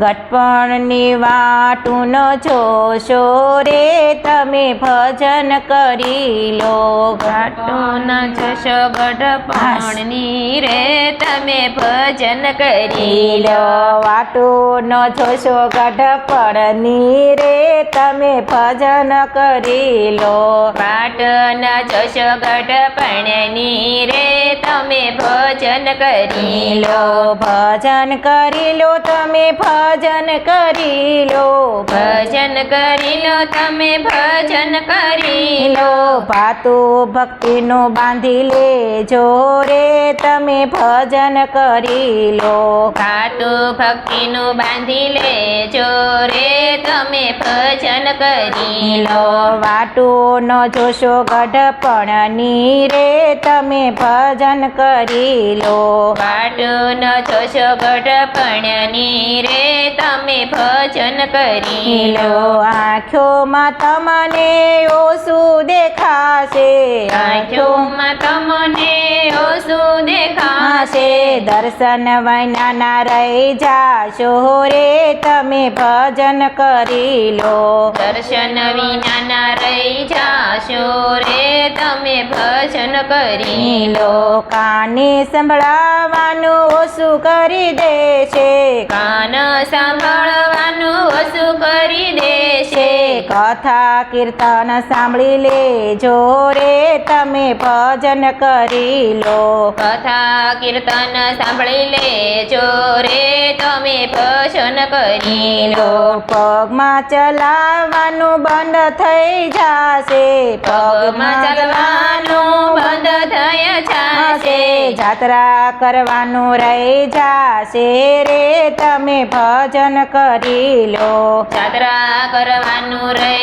ગટપણની વાટું ન જોશો રે તમે ભજન કરી લો. ઘટું ન જોશો ગઢપણની રે તમે ભજન કરી લો. વાટું ન જોશો ગઢપણની રે તમે ભજન કરી લો. વાટ ન જોશો ગઢપણની રે તમે ભજન કરી લો, ભજન કરી લો, તમે ભજન કરી લો, ભજન કરી લો, તમે ભજન કરી લો. ભાતું ભક્તિનું બાંધી લેજો રે, તમે ભજન કરી લો. ખાતું ભક્તિનું બાંધી લેજો રે, તમે ભજન કરી લો. વાટું ન જોશો ગઢપણની રે, તમે ભજન કરી લો. વાટું ન જોશો ગઢપણની રે તમે ભજન કરી લો. આંખોમાં તમને ઓછું દેખાશે. આંખોમાં તમને ઓછું દેખાશે દર્શન વૈનાના રહી જાશો રે તમે ભજન કરી લો. દર્શન વિનાના રહી જાશો રે તમે ભજન કરી લો. કાને સંભળાવાનું ઓછું કરી દેશે કાન સાંભળવાનું કથા કીર્તન સાંભળી લેજો રે તમે ભજન કરી લો. કથા કીર્તન સાંભળી લેજો રે તમે ભજન કરી લો. પગમાં ચલાવવાનું બંધ થઈ જશે. પગમાં ચલાવવાનું બંધ થઈ જશે. જાત્રા કરવાનું રહી જશે રે તમે ભજન કરી લો. જાત્રા કરવાનું રહી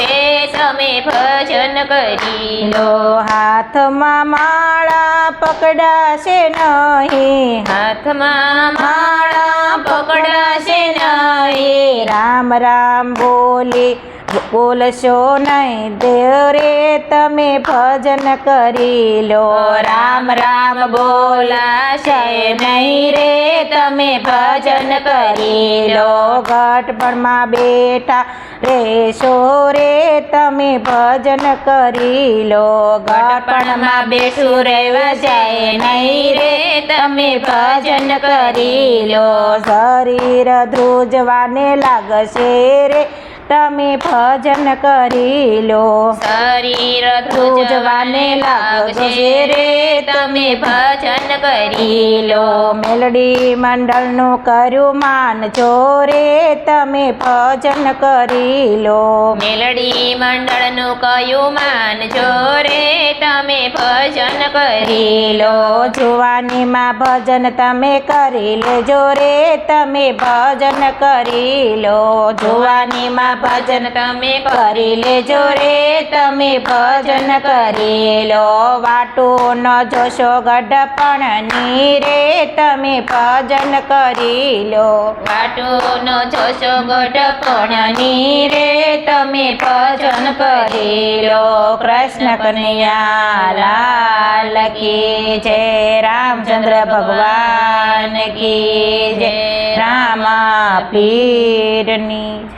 રે તમે ભજન કરી લો. હાથમાં માળા પકડાશે નહીં. હાથમાં માળા પકડાશે નહીં. રામ રામ બોલી બોલશો નહીં દેવ રે તમે ભજન કરી લો. રામ રામ બોલાશે નહીં રે, તમે ભજન કરી લો. ગઢપણમાં બેઠા રેશો રે, તમે ભજન કરી લો. ગઢપણમાં બેઠું રહેવા જાય નહીં રે, તમે ભજન કરી લો. શરીર ધ્રુજવાને લાગશે રે તમે ભજન કરી લો. શરીર ધ્રુજવાને લાગશે રે તમે ભજન કરી લો મેલડી મંડળનું કર્યું માન જોરે તમે ભજન કરી લો મેલડી મંડળનું કયું માન જોરે તમે ભજન કરી લો જુવાનીમાં ભજન તમે કરી લેજો રે તમે ભજન કરી લો જુવાનીમાં ભજન તમે કરી લેજો રે તમે ભજન કરી લો વાટું ન જોશો ગઢપણની રે તમે ભજન કરી લો વાટું નો જોશો ગઢપણની રે તમે ભજન કરી લો કૃષ્ણ કનૈયા લાલ કી જય રામચંદ્ર ભગવાન કી જય રામા પીરની.